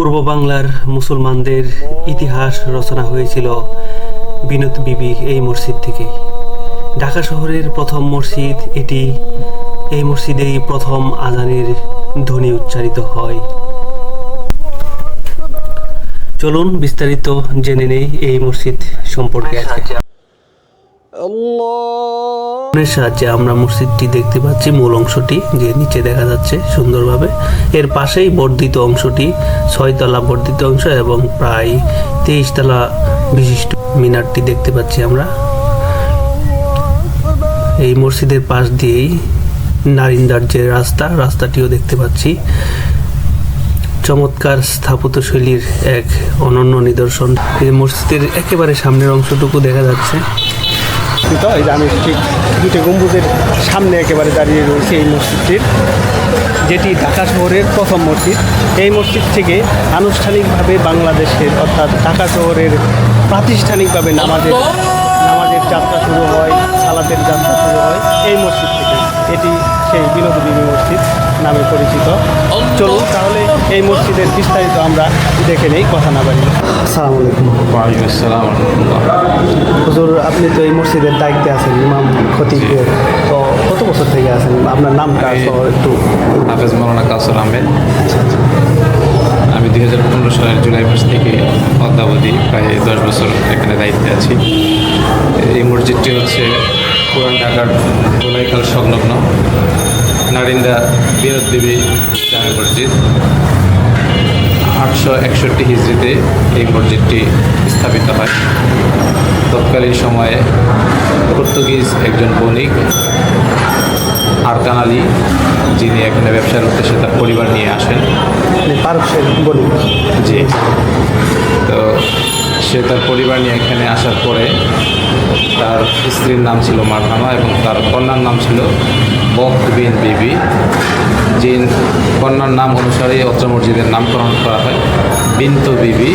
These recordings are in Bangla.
পূর্ব বাংলার মুসলমানদের ইতিহাস রচনা হয়েছিল বিনোদ বিবি এই মসজিদ থেকে। ঢাকা শহরের প্রথম মসজিদ এটি। এই মসজিদেই প্রথম আজানের ধ্বনি উচ্চারিত হয়। চলুন বিস্তারিত জেনে নেই এই মসজিদ সম্পর্কে আজকে। সাহায্যে আমরা মসজিদটি দেখতে পাচ্ছি। মূল অংশটি যে নিচে দেখা যাচ্ছে সুন্দরভাবে। এর পাশেই বর্ধিত অংশটি, ছয়তলা বর্ধিত অংশ এবং প্রায় তেইশ তলা বিশিষ্ট মিনারটি দেখতে পাচ্ছি আমরা। এই মসজিদের পাশ দিয়েই নারিন্দার যে রাস্তা, রাস্তাটিও দেখতে পাচ্ছি। চমৎকার স্থাপত্যশৈলীর এক অনন্য নিদর্শন। এই মসজিদের একেবারে সামনের অংশটুকু দেখা যাচ্ছে। তো এই যে আমি ঠিক দুটি গম্বুজের সামনে একেবারে দাঁড়িয়ে রয়েছে এই মসজিদটির, যেটি ঢাকা শহরের প্রথম মসজিদ। এই মসজিদ থেকে আনুষ্ঠানিকভাবে বাংলাদেশের, অর্থাৎ ঢাকা শহরের প্রাতিষ্ঠানিকভাবে নামাজের নামাজের যাত্রা শুরু হয় সালাদের যাত্রা শুরু হয় এই মসজিদ থেকে। এটি সেই বিনোদী মসজিদ নামে পরিচিত। চলুন তাহলে এই মসজিদের বিস্তারিত আমরা দেখে নেই কথা না বাড়ি আসসালামু আলাইকুম। ওয়ালাইকুম আসসালাম হুজুর আপনি তো এই মসজিদের দায়িত্বে আছেন ইমাম খতিব তো কত বছর থেকে আছেন? আপনার নামটা একটু হাফেজ মৌলানা কাসর আহমেদ। আমি দুই হাজার পনেরো সালের জুলাই মাস থেকে অদ্যাবধি প্রায় দশ বছর এখানে দায়িত্বে আছি। এই মসজিদটি হচ্ছে পুরান ঢাকার গোলাইখাল সংলগ্ন নারিন্দা বিনোদ দেবী জামে মসজিদ। আটশো একষট্টি হিজড়িতে এই মসজিদটি স্থাপিত হয়। তৎকালীন সময়ে পর্তুগিজ একজন বণিক আরকান আলী যিনি এখানে ব্যবসার উদ্দেশ্যে তার পরিবার নিয়ে আসেন। মানে জি। তো সে তার পরিবার নিয়ে এখানে আসার পরে তার স্ত্রীর নাম ছিল মারহামা এবং তার কন্যার নাম ছিল বক বিন বিবি। যে কন্যার নাম অনুসারে অত্র মসজিদের নামকরণ করা হয়, বিন্তু বিবি,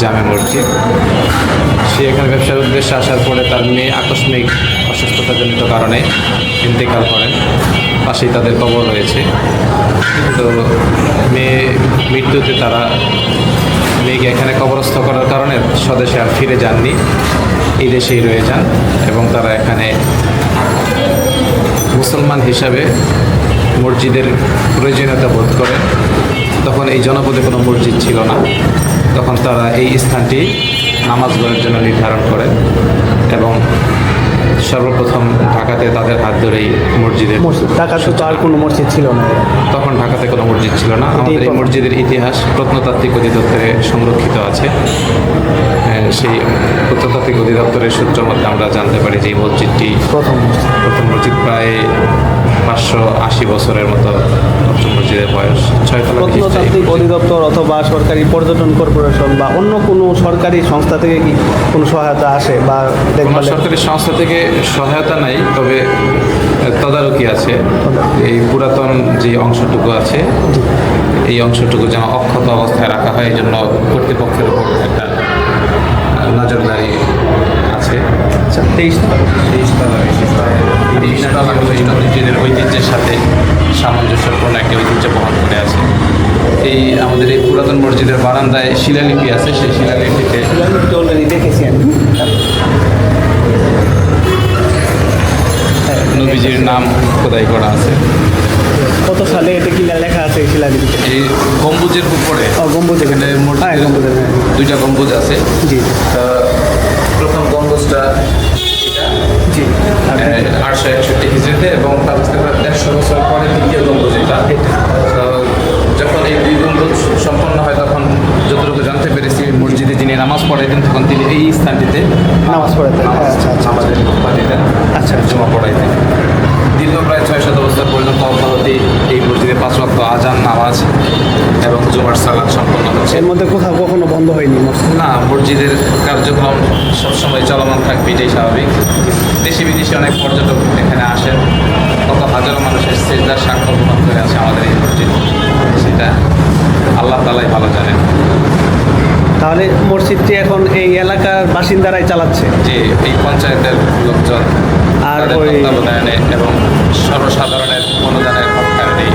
জামে মসজিদ। সে এখানে ব্যবসার উদ্দেশ্যে আসার পরে তার মেয়ে আকস্মিক অসুস্থতাজনিত কারণে ইন্তেকাল করেন। পাশেই তাদের কবর রয়েছে। তো মেয়ে মৃত্যুতে তারা মেয়েকে এখানে কবরস্থ করার কারণে স্বদেশে আর ফিরে যাননি। এই দেশেই রয়ে যান এবং তারা এখানে মুসলমান হিসাবে মসজিদের প্রয়োজনীয়তা বোধ করেন। তখন এই জনপদে কোনো মসজিদ ছিল না। তখন তারা এই স্থানটি নামাজ পড়ার জন্য নির্ধারণ করেন এবং সর্বপ্রথম ঢাকাতে তাদের হাত ধরেই মসজিদের মসজিদ ঢাকাতে তো আর কোনো মসজিদ ছিল না। তখন ঢাকাতে কোনো মসজিদ ছিল না। আমাদের এই মসজিদের ইতিহাস প্রত্নতাত্ত্বিক অধিদপ্তরে সংরক্ষিত আছে। হ্যাঁ, সেই প্রত্নতাত্ত্বিক অধিদপ্তরের সূত্র মধ্যে আমরা জানতে পারি যে এই মসজিদটি প্রথম প্রথম মসজিদ প্রায় পাঁচশো আশি বছরের মতো মসজিদের বয়স। ছয়তলা প্রত্নতাত্ত্বিক। অধিদপ্তর অথবা সরকারি পর্যটন কর্পোরেশন বা অন্য কোনো সরকারি সংস্থা থেকে কি কোনো সহায়তা আসে বা দেখভাল সরকারি সংস্থা থেকে সহায়তা নাই তবে তদারকি আছে। এই পুরাতন যে অংশটুকু আছে এই অংশটুকু যেন অক্ষত অবস্থায় রাখা হয় এই জন্য কর্তৃপক্ষের উপর একটা নজরদারি আছে। আচ্ছা তেইশ ঐতিহ্যের সাথে সামঞ্জস্যপূর্ণ একটি ঐতিহ্য বহন করে আছে। এই আমাদের এই পুরাতন মসজিদের বারান্দায় শিলালিপি আছে সেই শিলালিপিতে অলরেডি দেখেছি আমি নবীজির নাম খোদাই করা আছে। কত সালে এটা কি লেখা আছে শিলালিপিতে? এই গম্বুজের উপরে। গম্বুজ এখানে হ্যাঁ হ্যাঁ। দুইটা গম্বুজ আছে। জি আটশো একষট্টি হিজড়িতে এবং তার দেড়শো বছর পরে দ্বিতীয় গম্বুজ এটা তো যখন এই দুই গম্বুজ সম্পন্ন হয় তখন যতটুকু জানতে পেরেছি মসজিদে যিনি নামাজ পড়াইতেন তখন তিনি এই স্থানটিতে নামাজ। নামাজ আচ্ছা, আচ্ছা, আমাদের দিতেন আচ্ছা, আচ্ছা। জমা পড়াইতেন। দীর্ঘ প্রায় ছয় শত বছর পর্যন্ত অব্যাহতি এই মসজিদে পাঁচ ওয়াক্ত আজান নামাজ এবং জুমার সালাদ সম্পন্ন হচ্ছে। এর মধ্যে কোথাও কখনো বন্ধ হয়নি না মসজিদের কার্যক্রম সবসময় চলমান থাকবে এটাই স্বাভাবিক। দেশি বিদেশি অনেক পর্যটক এখানে আসেন। কত হাজারো মানুষের সেজদার সাক্ষ্য গ্রহণ করে আছে আমাদের এই মসজিদ। সেটা আল্লাহ তালাই ভালো জানেন। তাহলে মসজিদটি এখন এই এলাকার বাসিন্দারাই চালাচ্ছে? যে এই পঞ্চায়েতের লোকজন আর এবং সর্বসাধারণের অনুদানের অর্থায়নে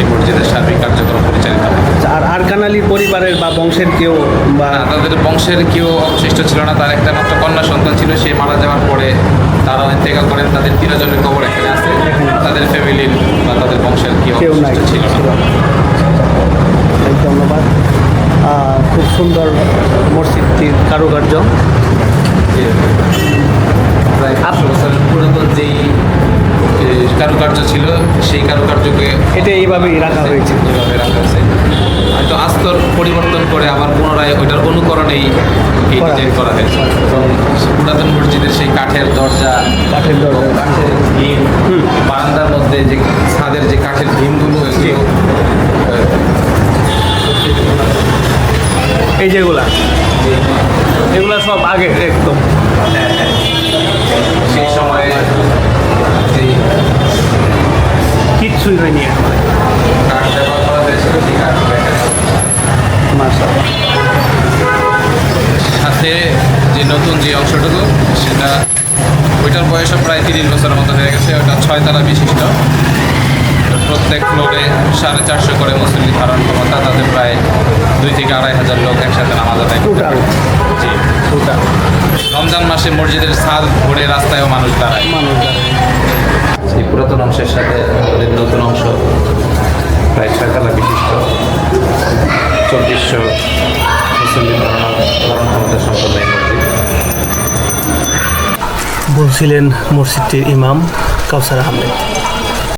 এই মসজিদের সার্বিক কার্যক্রম পরিচালিত হয় আর আর আরকান আলীর পরিবারের বা বংশের কেউ বা তাদের বংশের কেউ অবশিষ্ট ছিল না তার একটা মাত্র কন্যা সন্তান ছিল সে মারা যাওয়ার পরে তারা ইন্তেকাল করেন তাদের তিনজনের কবর এখানে আছে তাদের ফ্যামিলির বা তাদের বংশের কেউ কেউ অবশিষ্ট ছিল না। ধন্যবাদ। খুব সুন্দর মসজিদটির কারুকার্য। প্রায় পাঁচশো বছরের পুরাতন যেই কারুকার্য ছিল সেই কারুকার্যকে এটা এইভাবেই রাখা হয়েছে। এইভাবে রাখা হয়েছে হয়তো আস্তর পরিবর্তন করে আবার পুনরায় ওইটার অনুকরণেই এই ডিজাইন হয়েছে। করা হয়েছে। এবং পুরাতন মসজিদের সেই কাঠের দরজা কাঠের দরজা। কাঠের ভীম বারান্দার মধ্যে যে ছাদের যে কাঠের ভীমগুলো এগুলো এই যেগুলা এগুলা সব আগে একদম। নতুন যে অংশটুকু সেটা ওইটার বয়সও প্রায় তিরিশ বছরের মতো হয়ে গেছে ওটা ছয়তলা বিশিষ্ট। প্রত্যেক ফ্লোরে সাড়ে চারশো করে মুসলিম ধারণ ক্ষমতা তাদের প্রায় দুই থেকে আড়াই হাজার লোক একসাথে নামাজ আদায় জি। রমজান মাসে মসজিদের ছাদ ভরে রাস্তায়ও মানুষ দাঁড়ায়। মানুষ দাঁড়ায়। সেই পুরাতন অংশের সাথে আমাদের নতুন অংশ প্রায় ছয়তলা বিশিষ্ট। চব্বিশশো বলছিলেন মসজিদটির ইমাম কাউসার আহমেদ